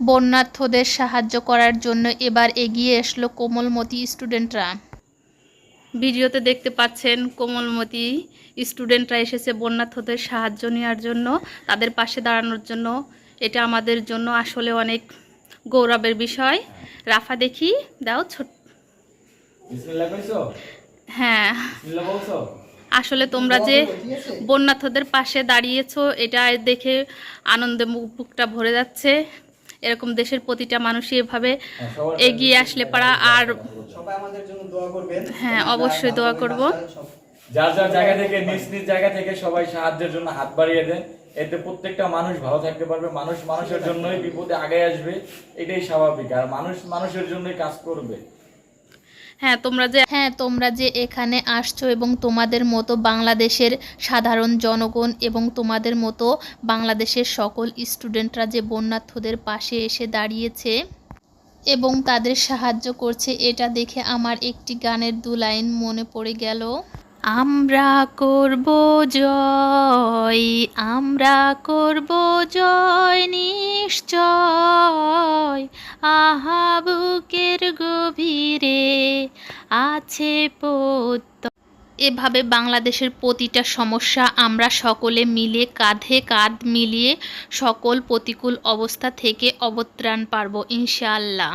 বন্যার্থদের সাহায্য করার জন্য এবার এগিয়ে এসলো কোমলমতি স্টুডেন্টরা। ভিডিওতে দেখতে পাচ্ছেন কোমলমতি স্টুডেন্টরা এসেছে বন্যার্থদের সাহায্য নেওয়ার জন্য তাদের পাশে দাঁড়ানোর জন্য। এটা আমাদের জন্য আসলে অনেক গৌরবের বিষয়। রাফা দেখি দাও ছোট হ্যাঁ। আসলে তোমরা যে বন্যার্থদের পাশে দাঁড়িয়েছো এটা দেখে আনন্দে মুখ বুকটা ভরে যাচ্ছে। এরকম দেশের প্রতিটা মানুষই এভাবে হ্যাঁ, এগিয়ে আসলে পারা আর হ্যাঁ, অবশ্যই দোয়া করব। যার যার জায়গা থেকে নিজ নিজ জায়গা থেকে সবাই সাহায্যের জন্য হাত বাড়িয়ে দেন। এতে প্রত্যেকটা মানুষ ভালো থাকতে পারবে মানুষ মানুষের জন্যই বিপদে আগে আসবে এটাই স্বাভাবিক। আর মানুষ মানুষের জন্যই কাজ করবে। হ্যাঁ তোমরা যে হ্যাঁ তোমরা যে এখানে আসছো এবং তোমাদের মতো বাংলাদেশের সাধারণ জনগণ এবং তোমাদের মতো বাংলাদেশের সকল স্টুডেন্টরা যে বন্যার্থদের পাশে এসে দাঁড়িয়েছে এবং তাদের সাহায্য করছে, এটা দেখে আমার একটি গানের দু লাইন মনে পড়ে গেল। আমরা করব জয়, আমরা করব জয় নিশ্চয় আহা বুকের গভীরে আছে পত্য এভাবে বাংলাদেশের প্রতিটা সমস্যা আমরা সকলে মিলে কাঁধে কাঁধ মিলিয়ে সকল প্রতিকূল অবস্থা থেকে অবত্রাণ পারব, ইনশাআল্লাহ।